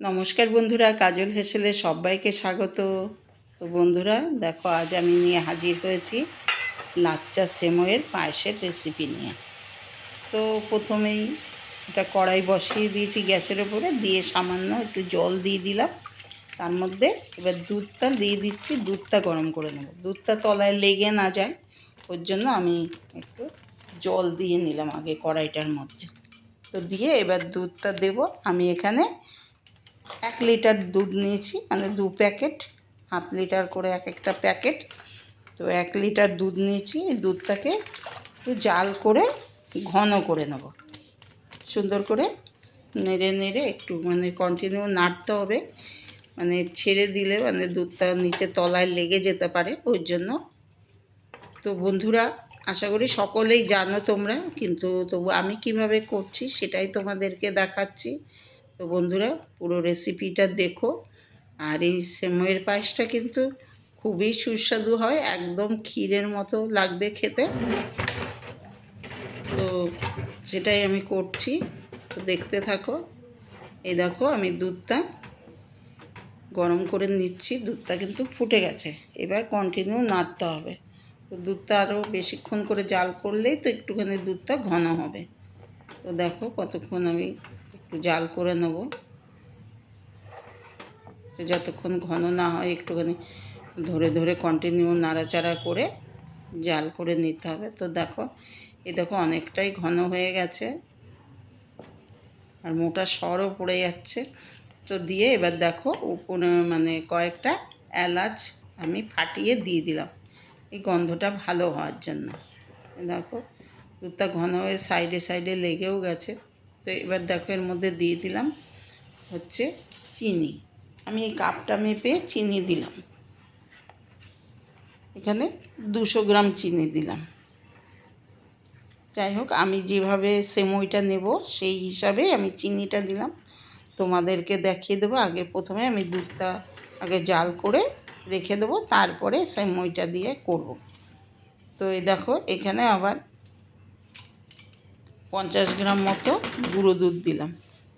নমস্কার বন্ধুরা, কাজল হেসেলে সবাইকে স্বাগত। তো বন্ধুরা, দেখো, আজ আমি নিয়ে হাজির হয়েছি লাচ্চা সেময়ের পায়েসের রেসিপি নিয়ে। তো প্রথমেই এটা কড়াই বসিয়ে দিয়েছি গ্যাসের ওপরে, দিয়ে সামান্য একটু জল দিয়ে দিলাম। তার মধ্যে এবার দুধটা দিয়ে দিচ্ছি, দুধটা গরম করে নেব। দুধটা তলায় লেগে না যায়, ওর জন্য আমি একটু জল দিয়ে নিলাম আগে কড়াইটার মধ্যে। তো দিয়ে এবার দুধটা দেব। আমি এখানে এক লিটার দুধ নিয়েছি মানে দু প্যাকেট, হাফ লিটার করে এক একটা প্যাকেট। তো এক লিটার দুধ নিয়েছি, এই দুধটাকে একটু জাল করে ঘন করে নেব। সুন্দর করে নেড়ে নেড়ে একটু মানে কন্টিনিউ নাড়তে হবে। মানে ছেড়ে দিলে মানে দুধটা নিচে তলায় লেগে যেতে পারে, ওই জন্য। তো বন্ধুরা, আশা করি সকলেই জানো তোমরা, কিন্তু তবু আমি কীভাবে করছি সেটাই তোমাদেরকে দেখাচ্ছি। তো বন্ধুরা, পুরো রেসিপিটা দেখো। আর এই সেময়ের পায়েসটা কিন্তু খুবই সুস্বাদু হয়, একদম ক্ষীরের মতো লাগবে খেতে। তো সেটাই আমি করছি, তো দেখতে থাকো। এই দেখো, আমি দুধটা গরম করে নিচ্ছি, দুধটা কিন্তু ফুটে গেছে। এবার কন্টিনিউ নাড়তে হবে। তো দুধটা আরও বেশিক্ষণ করে জাল করলেই তো একটুখানি দুধটা ঘন হবে। তো দেখো কতক্ষণ আমি একটু জাল করে নেব। যতক্ষণ ঘন না হয় একটুখানি ধরে ধরে কন্টিনিউ নাড়াচাড়া করে জাল করে নিতে হবে। তো দেখো, এ দেখো অনেকটাই ঘন হয়ে গেছে আর মোটা সরও পড়ে যাচ্ছে। তো দিয়ে এবার দেখো উপরে মানে কয়েকটা এলাচ আমি ফাটিয়ে দিয়ে দিলাম। এই গন্ধটা ভালো হওয়ার জন্য। দেখো, দুধটা ঘন হয়ে সাইডে সাইডে লেগেও গেছে। তো এবার দেখো এর মধ্যে দিয়ে দিলাম হচ্ছে চিনি। আমি এই কাপটা মেপে চিনি দিলাম। এখানে দুশো গ্রাম চিনি দিলাম। যাই হোক, আমি যেভাবে সেমইটা নেব, সেই হিসাবে আমি চিনিটা দিলাম। তোমাদেরকে দেখিয়ে দেবো। আগে প্রথমে আমি দুধটা আগে জাল করে রেখে দেবো, তারপরে সেমইটা দিয়ে করব। তো এই দেখো, এখানে আবার পঞ্চাশ গ্রাম মতো গুঁড়ো দুধ দিলাম।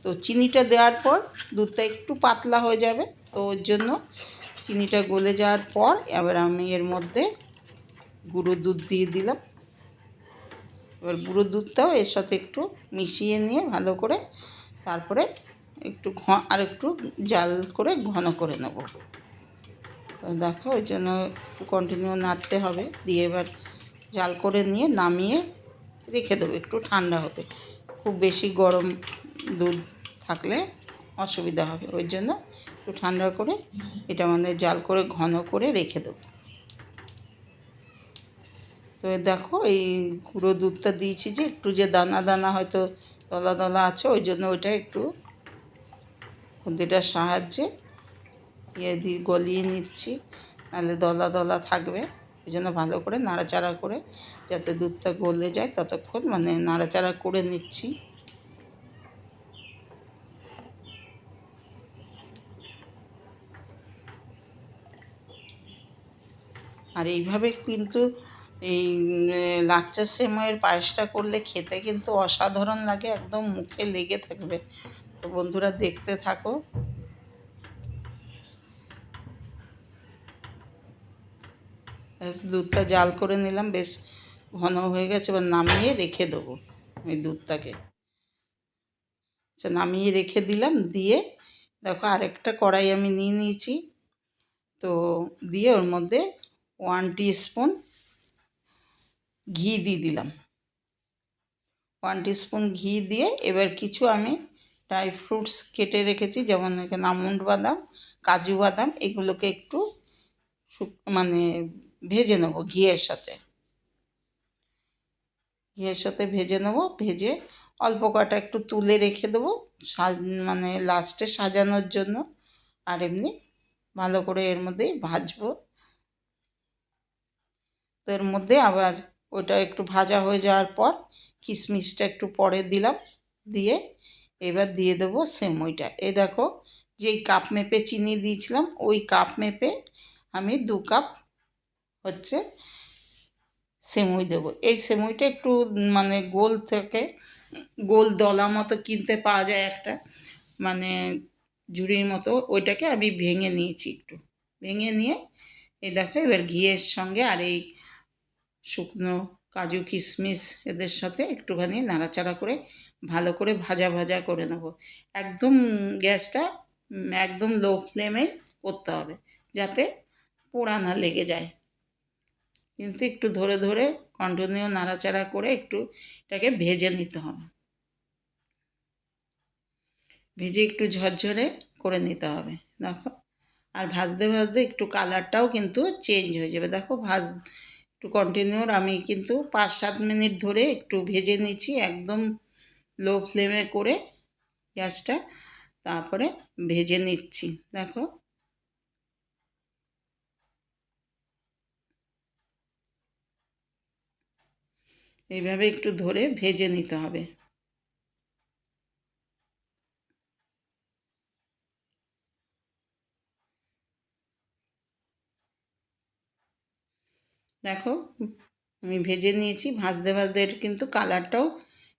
তো চিনিটা দেওয়ার পর দুধটা একটু পাতলা হয়ে যাবে। তো ওর জন্য চিনিটা গলে যাওয়ার পর এবার আমি এর মধ্যে গুঁড়ো দুধ দিয়ে দিলাম। এবার গুঁড়ো দুধটাও এর সাথে একটু মিশিয়ে নিয়ে ভালো করে তারপরে একটু ঘ, আর একটু জাল করে ঘন করে নেব। তো দেখো ওই জন্য কন্টিনিউ নাড়তে হবে। দিয়ে এবার জাল করে নিয়ে নামিয়ে রেখে দেবো, একটু ঠান্ডা হতে। খুব বেশি গরম দুধ থাকলে অসুবিধা হবে, ওই জন্য একটু ঠান্ডা করে এটা মানে জাল করে, ঘন করে রেখে দেবো। তো দেখো, এই গুঁড়ো দুধটা দিয়েছি যে, একটু যে দানা দানা হয়তো দলা দলা আছে, ওই জন্য ওইটা একটু খুন্তিটার সাহায্যে ইয়ে দিয়ে গলিয়ে নিচ্ছি, নাহলে দলা দলা থাকবে। ওই জন্য ভালো করে নাড়াচাড়া করে যাতে দুধটা গলে যায় ততক্ষণ মানে নাড়াচাড়া করে নিচ্ছি। আর এইভাবে কিন্তু এই লাচ্চা সেময়ের পায়েসটা করলে খেতে কিন্তু অসাধারণ লাগে, একদম মুখে লেগে থাকবে। তো বন্ধুরা দেখতে থাকো। দুধটা জাল করে নিলাম, বেশ ঘন হয়ে গেছে, এবার নামিয়ে রেখে দেবো আমি দুধটাকে। আচ্ছা নামিয়ে রেখে দিলাম, দিয়ে দেখো আরেকটা কড়াই আমি নিয়ে নিয়েছি, তো দিয়ে ওর মধ্যে ওয়ান স্পুন ঘি দিয়ে দিলাম। ওয়ান স্পুন ঘি দিয়ে এবার কিছু আমি ড্রাই ফ্রুটস কেটে রেখেছি, যেমন এখানে আমন্ড বাদাম, কাজু বাদাম, এগুলোকে একটু মানে ভেজে নেব ঘিয়ের সাথে। ঘিয়ের সাথে ভেজে নেব, ভেজে অল্প কটা একটু তুলে রেখে দেবো মানে লাস্টে সাজানোর জন্য। আর এমনি ভালো করে এর মধ্যেই ভাজবো। তো এর মধ্যে আবার ওটা একটু ভাজা হয়ে যাওয়ার পর কিশমিশটা একটু পরে দিলাম, দিয়ে এবার দিয়ে দেবো সেমইটা এ দেখো, যেই কাপ মেপে চিনি দিয়েছিলাম, ওই কাপ মেপে আমি দু কাপ হচ্ছে সেমুই দেবো। এই সেমুইটা একটু মানে গোল থেকে, গোল দলা মতো কিনতে পাওয়া যায় একটা মানে ঝুড়ির মতো। ওইটাকে আমি ভেঙে নিয়েছি একটু। ভেঙে নিয়ে এই দেখো, এবার ঘিয়ের সঙ্গে আর এই শুকনো কাজু কিশমিশ এদের সাথে একটুখানি নাড়াচাড়া করে ভালো করে ভাজা ভাজা করে নেব। একদম গ্যাসটা একদম লো ফ্লেমে করতে হবে, যাতে পোড়া না লেগে যায়। কিন্তু একটু ধরে ধরে কন্টিনিউ নাড়াচাড়া করে একটু এটাকে ভেজে নিতে হবে। ভেজে একটু ঝরঝরে করে নিতে হবে, দেখো। আর ভাজতে ভাজতে একটু কালারটাও কিন্তু চেঞ্জ হয়ে যাবে। দেখো, ভাজ, একটু কন্টিনিউর আমি কিন্তু পাঁচ সাত মিনিট ধরে একটু ভেজে নিচ্ছি একদম লো ফ্লেমে করে গ্যাসটা, তারপরে ভেজে নিচ্ছি। দেখো এইভাবে একটু ধরে ভেজে নিতে হবে। দেখো, আমি ভেজে নিয়েছি, ভাজতে ভাজতে কিন্তু কালারটাও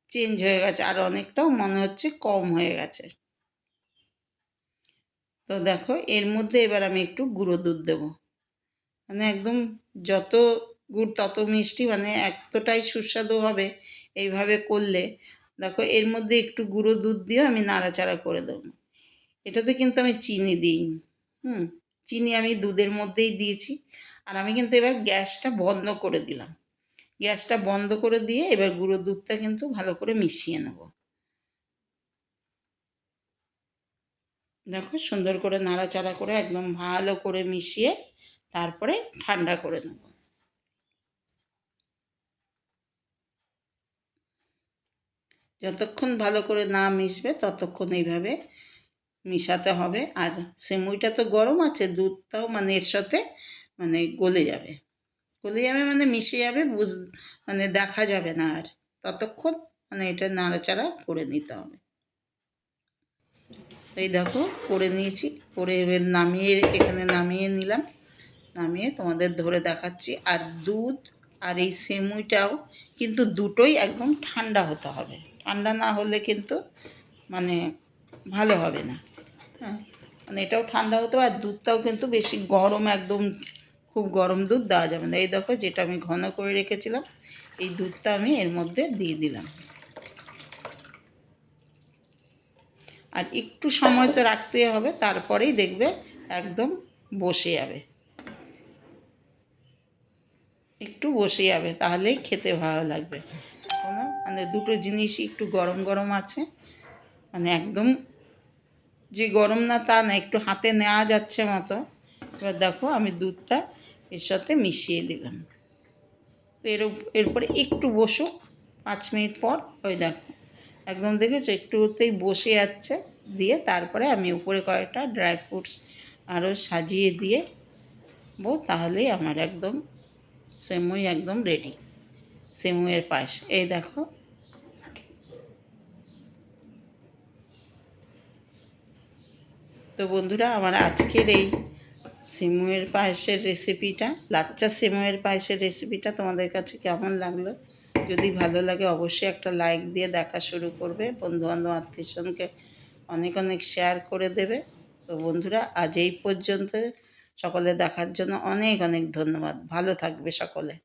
চেঞ্জ হয়ে গেছে আর অনেকটাও মনে হচ্ছে কম হয়ে গেছে। তো দেখো, এর মধ্যে এবার আমি একটু গুঁড়ো দুধ দেবো। মানে একদম যত গুড় তত মিষ্টি মানে এতটাই সুস্বাদু হবে এইভাবে করলে। দেখো, এর মধ্যে একটু গুঁড়ো দুধ দিয়ে আমি নাড়াচাড়া করে দেবো। এটাতে কিন্তু আমি চিনি দিইনি, হুম? চিনি আমি দুধের মধ্যেই দিয়েছি। আর আমি কিন্তু এবার গ্যাসটা বন্ধ করে দিলাম। গ্যাসটা বন্ধ করে দিয়ে এবার গুঁড়ো দুধটা কিন্তু ভালো করে মিশিয়ে নেব। দেখো, সুন্দর করে নাড়াচাড়া করে একদম ভালো করে মিশিয়ে তারপরে ঠান্ডা করে নেব। যতক্ষণ ভালো করে না মিশবে, ততক্ষণ এইভাবে মিশাতে হবে। আর সেমুইটা তো গরম আছে, দুধটাও মানে এর সাথে মানে গলে যাবে। গলে যাবে মানে মিশে যাবে, বুঝ মানে দেখা যাবে না আর। ততক্ষণ মানে এটা নাড়াচাড়া করে নিতে হবে। এই দেখো, করে নিয়েছি। করে এবার নামিয়ে, এখানে নামিয়ে নিলাম। নামিয়ে তোমাদের ধরে দেখাচ্ছি। আর দুধ আর এই সেমুইটাও কিন্তু দুটোই একদম ঠান্ডা হতে হবে। ঠান্ডা না হলে কিন্তু মানে ভালো হবে না। হ্যাঁ মানে এটাও ঠান্ডা হতে আর দুধটাও কিন্তু বেশি গরম একদম খুব গরম দুধ দেওয়া যাবে না। এই দেখো যেটা আমি ঘন করে রেখেছিলাম, এই দুধটা আমি এর মধ্যে দিয়ে দিলাম। আর একটু সময় তো রাখতে হবে, তারপরেই দেখবে একদম বসে যাবে। একটু বসে যাবে, তাহলেই খেতে ভালো লাগবে। কোনো মানে দুটো জিনিসই একটু গরম গরম আছে। মানে একদম যে গরম না তা না, একটু হাতে নেওয়া যাচ্ছে মতো। এবার দেখো আমি দুধটা এর সাথে মিশিয়ে দিলাম। এর এরপরে একটু বসুক, পাঁচ মিনিট পর, ওই দেখো। একদম দেখেছ? একটুতেই বসে যাচ্ছে। দিয়ে তারপরে আমি উপরে কয়েকটা ড্রাই ফ্রুটস আরও সাজিয়ে দিয়ে বো তাহলেই আমার একদম সেমুই একদম রেডি সেমুইয়ের পায়েস। এই দেখো। তো বন্ধুরা, আমার আজকের এই সিমুয়ের পায়েসের রেসিপিটা লাচ্চা সিমুয়ের পায়েসের রেসিপিটা তোমাদের কাছে কেমন লাগল? যদি ভালো লাগে, অবশ্যই একটা লাইক দিয়ে দেখা শুরু করবে। বন্ধুবান্ধব, আত্মীয়স্বজনকে অনেক অনেক শেয়ার করে দেবে। তো বন্ধুরা, আজ এই পর্যন্ত। সকলে দেখার জন্য অনেক অনেক ধন্যবাদ। ভালো থাকবে সকলে।